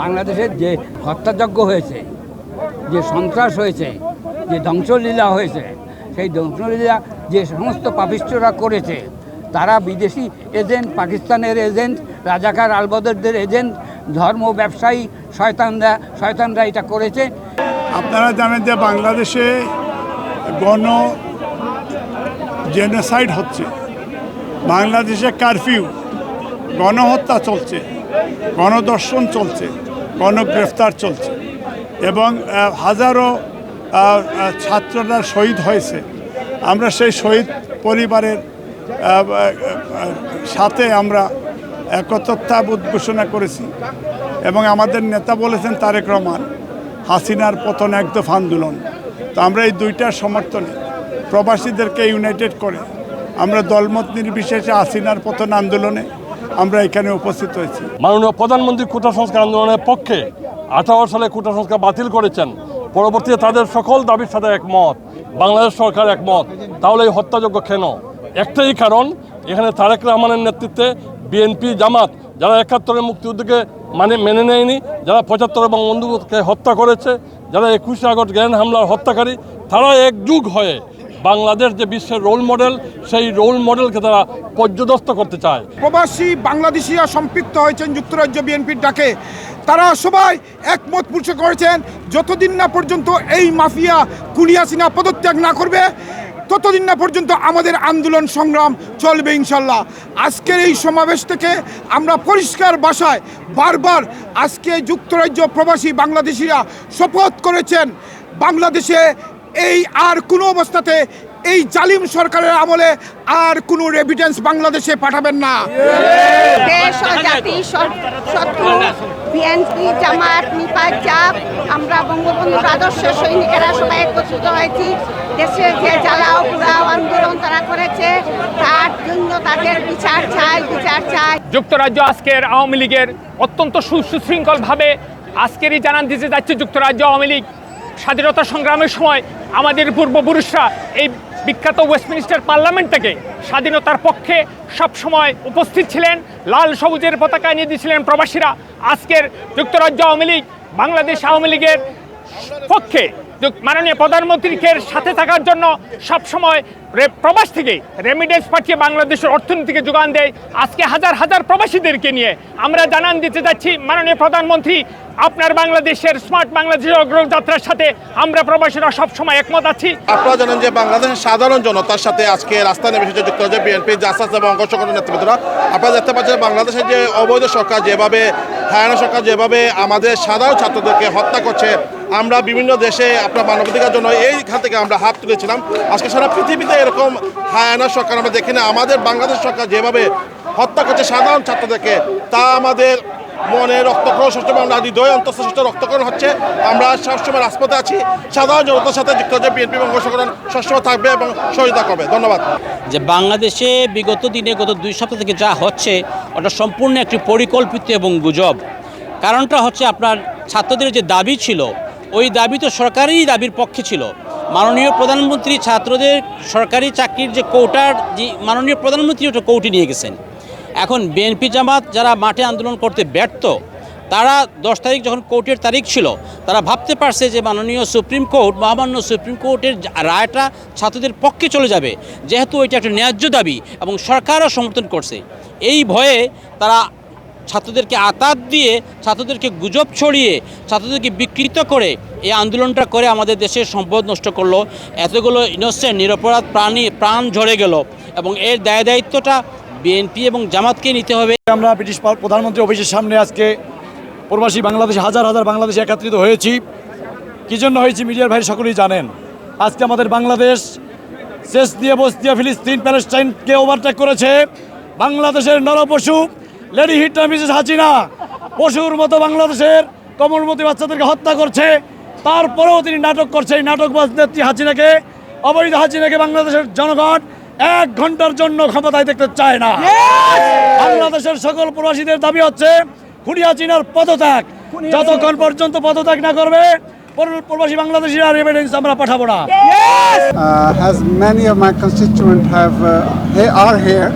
বাংলাদেশের যে হত্যাযজ্ঞ হয়েছে, যে সন্ত্রাস হয়েছে, যে ধ্বংসলীলা হয়েছে, সেই ধ্বংসলীলা যে সমস্ত পাপিষ্টরা করেছে, তারা বিদেশি এজেন্ট, পাকিস্তানের এজেন্ট, রাজাকার আলবদরদের এজেন্ট, ধর্ম ব্যবসায়ী, শয়তানরা শয়তানরা এটা করেছে। আপনারা জানেন যে বাংলাদেশে গণ জেনোসাইড হচ্ছে। বাংলাদেশে কারফিউ, গণহত্যা চলছে গণদর্শন চলছে। গণগ্রেফতার চলছে এবং হাজারো ছাত্ররা শহীদ হয়েছে। আমরা সেই শহীদ পরিবারের সাথে আমরা একত্রতাবোধ ঘোষণা করেছি এবং আমাদের নেতা বলেছেন তারেক রহমান, হাসিনার পতন একদফ আন্দোলন। তো আমরা এই দুইটার সমর্থনে প্রবাসীদেরকে ইউনাইটেড করে আমরা দলমত নির্বিশেষে হাসিনার পতন আন্দোলনে আমরা এখানে উপস্থিত হয়েছি। মাননীয় প্রধানমন্ত্রী কোটা সংস্কার আন্দোলনের পক্ষে আঠারো সালে কোটা সংস্কার বাতিল করেছেন। পরবর্তীতে তাদের সকল দাবির সাথে একমত। বাংলাদেশ সরকার একমত। তাহলে এই হত্যাযোগ্য কেন? একটাই কারণ, এখানে তারেক রহমানের নেতৃত্বে বিএনপি জামাত, যারা একাত্তরের মুক্তিযুদ্ধকে মানে মেনে নেয়নি, যারা পঁচাত্তর এবং বন্ধুকে হত্যা করেছে, যারা একুশে আগস্ট গ্র্যান্ড হামলার হত্যাকারী, তারা একযুগ হয়ে বাংলাদেশ যে বিশ্বের রোল মডেল সেই রোল মডেলকে তারা পর্যদস্ত করতে চায়। প্রবাসী বাংলাদেশিরা সম্পৃক্ত হয়েছেন যুক্তরাজ্য বিএনপির ডাকে। তারা সবাই একমত পুরুষ করেছেন, যতদিন না পর্যন্ত এই মাফিয়া কুলিয়াসিনা পদত্যাগ না করবে, ততদিন না পর্যন্ত আমাদের আন্দোলন সংগ্রাম চলবে ইনশাল্লাহ। আজকের এই সমাবেশ থেকে আমরা পরিষ্কার বাসায় বারবার আজকে যুক্তরাজ্য প্রবাসী বাংলাদেশিরা শপথ করেছেন, বাংলাদেশে এই আর কোনো অবস্থাতে এই জালিম সরকারের আমলে আর কোনো রেভিডেন্স বাংলাদেশে পাঠাবেন না। বিএনপি জামাত নিপাত চাপ আমরা বঙ্গবন্ধুর আদর্শ সৈনিকেরা সবাই একত্রিত হয়েছি। দেশের যে জ্বালাও পুরাও আন্দোলন তারা করেছে তার জন্য তাদের বিচার চাই বিচার চাই। যুক্তরাজ্য আজকের আওয়ামী লীগের অত্যন্ত সুশৃঙ্খলভাবে আজকেরই জানান দিতে যাচ্ছে যুক্তরাজ্য আওয়ামী লীগ। স্বাধীনতা সংগ্রামের সময় আমাদের পূর্বপুরুষরা এই বিখ্যাত ওয়েস্টমিনিস্টার পার্লামেন্ট থেকে স্বাধীনতার পক্ষে সবসময় উপস্থিত ছিলেন, লাল সবুজের পতাকা নিয়ে দিয়েছিলেন প্রবাসীরা। আজকের যুক্তরাজ্য আওয়ামী লীগ, বাংলাদেশ আওয়ামী লীগের পক্ষে মাননীয় প্রধানমন্ত্রীকে সাথে থাকার জন্য সবসময় প্রবাস থেকে রেমিডেন্স পাঠিয়ে বাংলাদেশের অর্থনীতিকে যোগান দেয়। আজকে হাজার হাজার প্রবাসীদেরকে নিয়ে আমরা জানান দিতে যাচ্ছি। মাননীয় প্রধানমন্ত্রী আপনার বাংলাদেশের স্মার্ট বাংলাদেশের অগ্রযাত্রার সাথে আমরা প্রবাসীরা সবসময় একমত আছি। আপনারা জানেন যে বাংলাদেশের সাধারণ জনতার সাথে আজকে রাস্তায় নেমে এসেছে যুক্তরাজ্য বিএনপি, জাসাস এবং অঙ্গ নেতৃত্বরা আপনারা দেখতে পাচ্ছেন বাংলাদেশের যে অবৈধ সরকার যেভাবে, হায়ানা সরকার যেভাবে আমাদের সাধারণ ছাত্রদেরকে হত্যা করছে, আমরা বিভিন্ন দেশে আপনার মানবাধিকার জন্য এইখান থেকে আমরা হাত তুলেছিলাম। আজকে সারা পৃথিবীতে এরকম হায়ানা সরকার আমরা দেখি না। আমাদের বাংলাদেশ সরকার যেভাবে হত্যা করছে সাধারণ ছাত্রদেরকে, তা আমাদের মনে রক্তক্ষরণ সবসময় আমরা হৃদয় অন্তঃস্থ রক্তক্ষরণ হচ্ছে। আমরা সবসময় রাজপথে আছি। সাধারণ জনতার সাথে যুক্তরাজ্য বিএনপি এবং সংগঠন সবসময় থাকবে এবং সহযোগিতা করবে। ধন্যবাদ। যে বাংলাদেশে বিগত দিনে, গত দুই সপ্তাহ থেকে যা হচ্ছে, ওটা সম্পূর্ণ একটি পরিকল্পিত এবং গুজব। কারণটা হচ্ছে আপনার ছাত্রদের যে দাবি ছিল, ওই দাবি তো সরকারি দাবির পক্ষে ছিল। মাননীয় প্রধানমন্ত্রী ছাত্রদের সরকারি চাকরির যে কৌটার, যে মাননীয় প্রধানমন্ত্রী ওটা কৌটি নিয়ে গেছেন। এখন বিএনপি জামাত যারা মাঠে আন্দোলন করতে ব্যর্থ, তারা দশ তারিখ যখন কোর্টের তারিখ ছিল, তারা ভাবতে পারছে যে মাননীয় সুপ্রিম কোর্ট, মহামান্য সুপ্রিম কোর্টের রায়টা ছাত্রদের পক্ষে চলে যাবে। যেহেতু এটা একটা ন্যায্য দাবি এবং সরকারও সমর্থন করছে। এই ভয়ে তারা ছাত্রদেরকে আতাত দিয়ে, ছাত্রদেরকে গুজব ছড়িয়ে, ছাত্রদেরকে বিকৃত করে এই আন্দোলনটা করে আমাদের দেশের সম্পদ নষ্ট করল। এতগুলো ইনোসেন্ট, নিরপরাধ প্রাণী, প্রাণ ঝরে গেল এবং এর দায় দায়িত্বটা বিএনপি এবং জামাতকে নিতে হবে। আমরা ব্রিটিশ প্রধানমন্ত্রী অফিসের সামনে আজকে প্রবাসী বাংলাদেশ, হাজার হাজার বাংলাদেশে একত্রিত হয়েছি। কী জন্য হয়েছি মিডিয়ার ভাই সকলেই জানেন। আজকে আমাদের বাংলাদেশ শেষ দিয়ে বস্তিয়া ফিলিস্তিন, প্যালেস্টাইনকে ওভারটেক করেছে। বাংলাদেশের নরপশু লেডি হিটলার মিসেস হাসিনা, পশুর মতো বাংলাদেশের কমলমতি বাচ্চাদেরকে হত্যা করছে। তারপরেও তিনি নাটক করছে এই নাটকবাজ নেত্রী হাসিনাকে। অবৈধ হাসিনাকে বাংলাদেশের জনগণ এক ঘণ্টার জন্য ক্ষমতায় দেখতে চায় না। বাংলাদেশের সকল প্রবাসীদের দাবি হচ্ছে খুনিয়াচিনার পদত্যাগ। যতক্ষণ পর্যন্ত পদত্যাগ না করবে প্রবাসী বাংলাদেশিরা রেমিডেন্স আমরা পাঠাবো না। Has of my constituent have he are here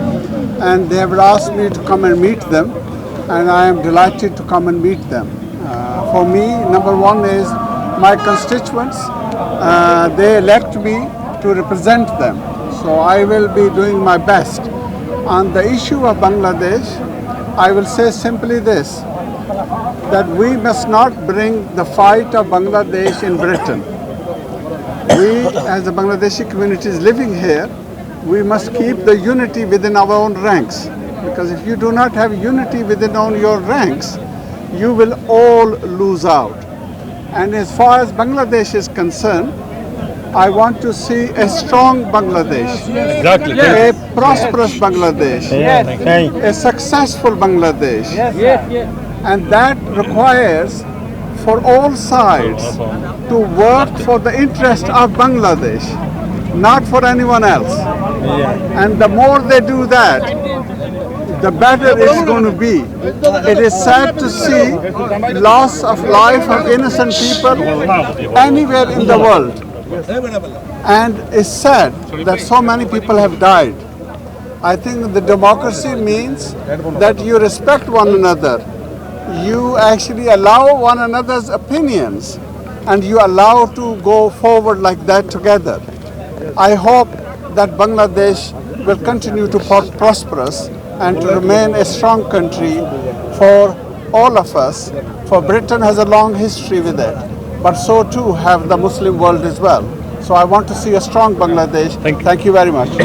and they last me to come meet them and I am delighted to come meet them for me number one is my constituents they elect me to represent them So I will be doing my best. On the issue of Bangladesh, I will say simply this that we must not bring the fight of Bangladesh in Britain. We, as the Bangladeshi communities living here, we must keep the unity within our own ranks. Because if you do not have unity within your ranks, you will all lose out. And as far as Bangladesh is concerned, I want to see a strong Bangladesh, Exactly. a prosperous Bangladesh, yes. a successful Bangladesh. yes. And that requires for all sides to work for the interest of Bangladesh, not for anyone else. And the more they do that, the better it's going to be. It is sad to see loss of life of innocent people anywhere in the world. And it's sad that so many people have died. I think the democracy means that you respect one another. You actually allow one another's opinions and you allow to go forward like that together. I hope that Bangladesh will continue to pro- prosperous and to remain a strong country for all of us. For Britain has a long history with it, but so too have the Muslim world as well. So I want to see a strong Bangladesh. Thank you very much.